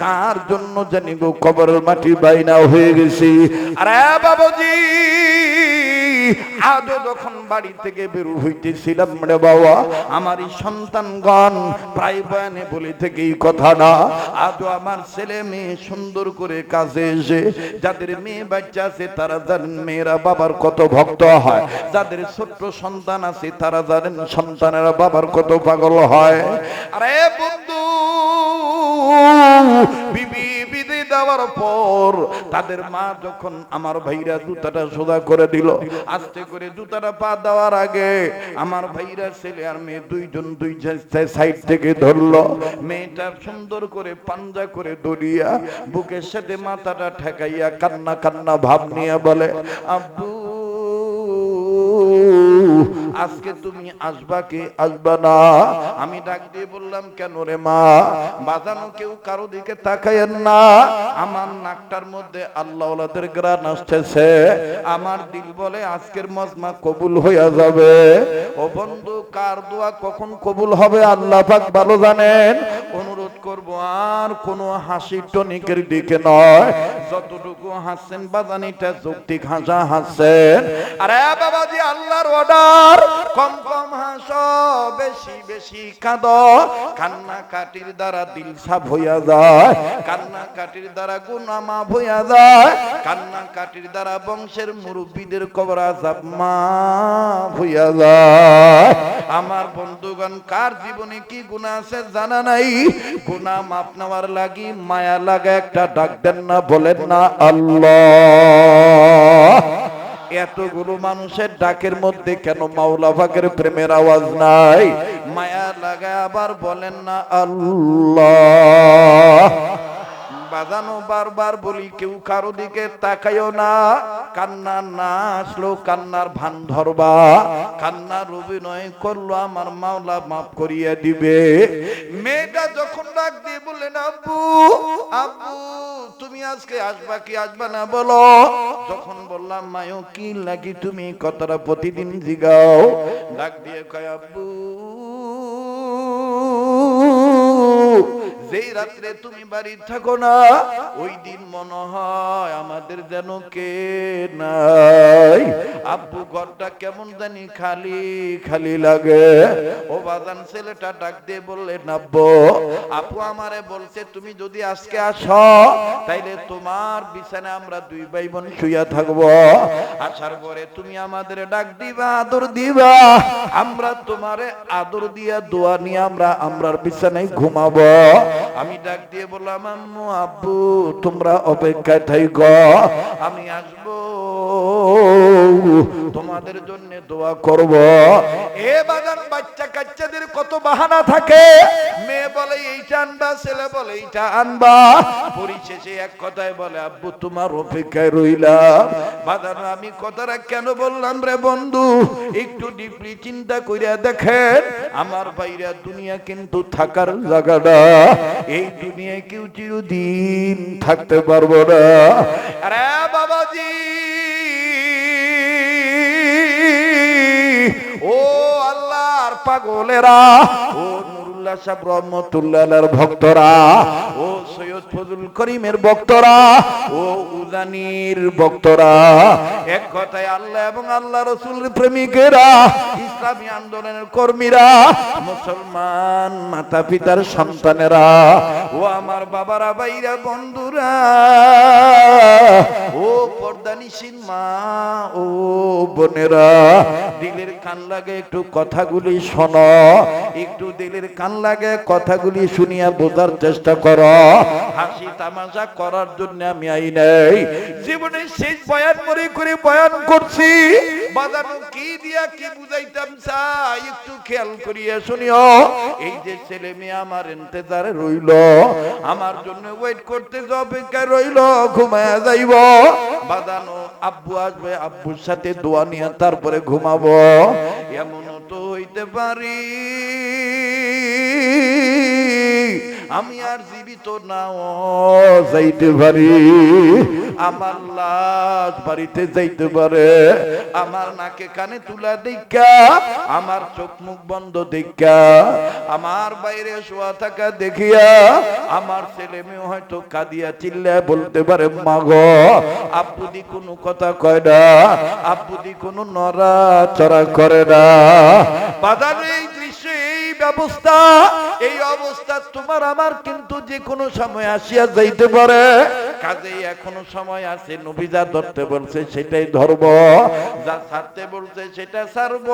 কার জন্য জানি গো কবরের মাটি বাইনা হয়ে গেছি? আরে বাবাজি! আজও যখন বাড়ি থেকে বের হইতেছিলাম রে বাবা, আমার এই সন্তানগণ প্রায় বয়ানে বলে থেকে এই কথাটা আজও আমার ছেলে মেয়ে সুন্দর করে কাজে এসে, যাদের মেয়ে বাচ্চা আছে তারা জানেন মেয়েরা বাবার কত ভক্ত হয়, যাদের ছোট্ট সন্তান আছে তারা জানেন সন্তানেরা বাবার কত পাগল হয়। আরে বন্ধু, বিবি দেওয়ার পর তাদের মা যখন আমার ভাইরা জুতাটা সোজা করে দিল, আস্তে করে জুতাটা পা দেওয়ার আগে আমার ভাইরা ছেলে আর মেয়ে দুইজন দুই সাইড থেকে ধরলো। মেয়েটা সুন্দর করে পাঞ্জা করে দড়িয়া বুকের সাথে মাথাটা ঠেকাইয়া কান্না কান্না ভাব নিয়ে বলে, আব্বু আজকে তুমি আসবা কি আসবা না? আমি ডাক দিয়ে বললাম, কেন রে মা? বাজানো কেউ কারও দিকে তাকায়েন না। আমার নাকটার মধ্যে আল্লাহ ওলাদের গ্রান আসতেছে। আমার দিল বলে আজকের মজমা কবুল হইয়া যাবে। ও বন্ধু, কার দোয়া কখন কবুল হবে? আল্লাহ পাক ভালো জানেন। অনুরোধ করব, আর কোনো হাসি টনিকের দিকে নয়। যতটুকু হাসছেন বাজানিটা যৌক্তিক হাসা হাসছেন আরে বাবাজি, আল্লাহর অর্ডার কম কম হাস, বেশি বেশি কাঁদ। কান্না কাটির দ্বারা দিল সাফ হইয়া যায়। কান্না কাটির দ্বারা গুনা মাফ হইয়া যায়। কান্না কাটির দ্বারা বংশের মুরব্বীদের কবরা আজাব মাফ হইয়া যায়। আমার বন্ধুগণ, কার জীবনে কি গুনাহ আছে জানা নাই? গুনাহ মাপ নেওয়ার লাগি মায়া লাগা একটা ডাক দেন না, বলেন না, আল্লাহ। এতগুলো মানুষের ডাকের মধ্যে কেন মাওলা ভাগের প্রেমের আওয়াজ নাই? মায়া লাগা আবার বলেন না, আল্লাহ। বাজানো বারবার বলি, কেউ কারও দিকে তাকাইও না। কান্না না আসলো, কান্নার ভান ধরবা। কান্নার অভিনয় করল, আমার মাওলা মাফ করিয়া দিবে। মেয়েটা যখন ডাক দিয়ে বললেন, আব্বু আব্বু। আজকে আসবা কি আসবা না বলো? যখন বললাম, মায়ো, কি লাগি তুমি? কথাটা প্রতিদিন জিগাও? ডাক দিয়ে কয়, আব্বু যেই রাত্রে তুমি বাড়ি থাকো না, ওই দিন মনে হয় আমাদের যেন কে নাই। আব্বু ঘরটা কেমন জানি খালি খালি লাগে। ও বাজান ছেলেটা ডাক দিয়ে বললে নাব্বো আপু আমারে বলছে তুমি যদি আজকে আসো, তাইলে তোমার বিছানায় আমরা দুই ভাই বোন শুইয়া থাকব। আসার পরে তুমি আমাদের ডাক দিবা, আদর দিবা। আমরা তোমারে আদর দিয়া দোয়া নিয়ে আমরা, আমরার বিছানায় ঘুমাবো। আমি ডাক দিয়ে বললাম আম্মু আব্বু তোমরা অপেক্ষায় থাইক আমি আসব। তোমাদের জন্য দোয়া করব। এ বাগান বাচ্চা কাচ্চাদের কত বাহানা থাকে। মেয়ে বলে, এইটা আনবা, ছেলে বলে, এইটা আনবা। পরিশেষে এক কথায় বলে, আব্বু, তোমার অপেক্ষায় আমি কথাটা কেন বললাম রে বন্ধু? একটু ডিপলি চিন্তা কইরা দেখেন, আমার বাইরা দুনিয়া কিন্তু থাকার জায়গাটা। এই দুনিয়ায় কেউ চিরদিন থাকতে পারব না। আরে পাগলেরা, ও নুরুল্লাহ সাহেব রহমতুল্লাহর ভক্তরা, ও সৈয়দ ফজল করিমের ভক্তরা, ও উজানির ভক্তরা, এক কথায় আল্লাহ এবং আল্লাহ রসুলের প্রেমিকেরা, ইসলামী আন্দোলনের কর্মীরা, মুসলমান মাতা পিতার সন্তানেরা, ও আমার বাবারা বাইরা বন্ধুরা, ও পর্দানিসীন মা, ও বোনেরা দিলের কান লাগে একটু কথাগুলি শোনো। একটু দিলের কান লাগে কথাগুলি শুনিয়া বোঝার চেষ্টা করো। হাসি তামাশা করার জন্য আমি আই নাই। জীবনে শেষ বয়ান মরে করে বয়ান করছি। বাজানো কি দিয়া কি বুঝাইতাম চাই, একটু খেয়াল করিয়া শুনিও। এই যে ছেলে মেয়ে আমার ইন্তজারে রইল। আমার জন্য ওয়েট করতে যে অপেক্ষায় রইল, ঘুমায়া যাইব। বাজানো আব্বু আসবে আব্বুর সাথে দোয়া নিয়ে তারপরে ঘুমাবো। এমন তো হইতে পারি। আমি আর জীবিত নাও, যাইতে পারি। আমার লাশ বাড়িতে যাইতে পারে। আমার নাকে কানে তুলা দেখা, আমার চোখ মুখ বন্ধ দেখা। আমার বাইরে শোয়া থাকা দেখিয়া, আমার ছেলে মেয়ে হয়তো কাঁদিয়া চিল্লা বলতে পারে, মাগো আব্বুদি কোনো কথা কয় না আব্বুদি কোনো নড়া চড়া করে না। বাজার এই দৃশ্য এই ব্যবস্থা এই অবস্থা তোমার, আমার কিন্তু যে কোনো সময় আসিয়া যাইতে পারে। কাজেই এখনও সময় আছে নবী যা ধরতে বলছে, সেটাই ধরব। যা ছাড়তে বলছে, সেটা ছাড়ব।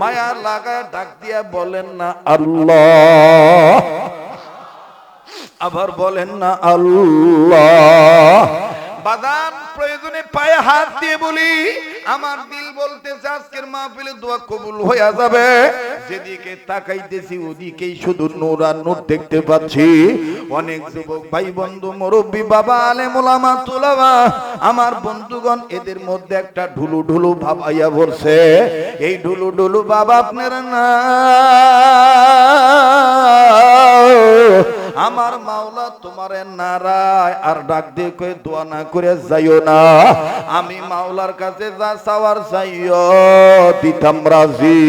মায়া লাগা ডাক দিয়া বলেন না আল্লাহ। আবার বলেন না আল্লাহ। বাদাম প্রয়োজনে পায়ে হাত দিয়ে বলি, আমার দিল বলতেছে, আজকের মাহফিলে দোয়া কবুল হয়ে যাবে। যেদিকে তাকাইতেছি, ওদিকেই শুধু নূর আর নূর দেখতে পাচ্ছি। অনেক যুবক, ভাই, বন্ধু, মুরব্বী, বাবা আলে মোলামা তুলাবা, আমার বন্ধুগণ, এদের মধ্যে একটা ঢুলু ঢুলু ভাব আইয়া ভরছে এই ঢুলু ঢুলু বাবা আপনারা না। আমার মাওলা তোমার নারায়, আর ডাক দিয়ে কয়ে দোয়া না করে যাইও না। আমি মাওলার কাছে যা চাওয়ার চাইও, দিতাম রাজি।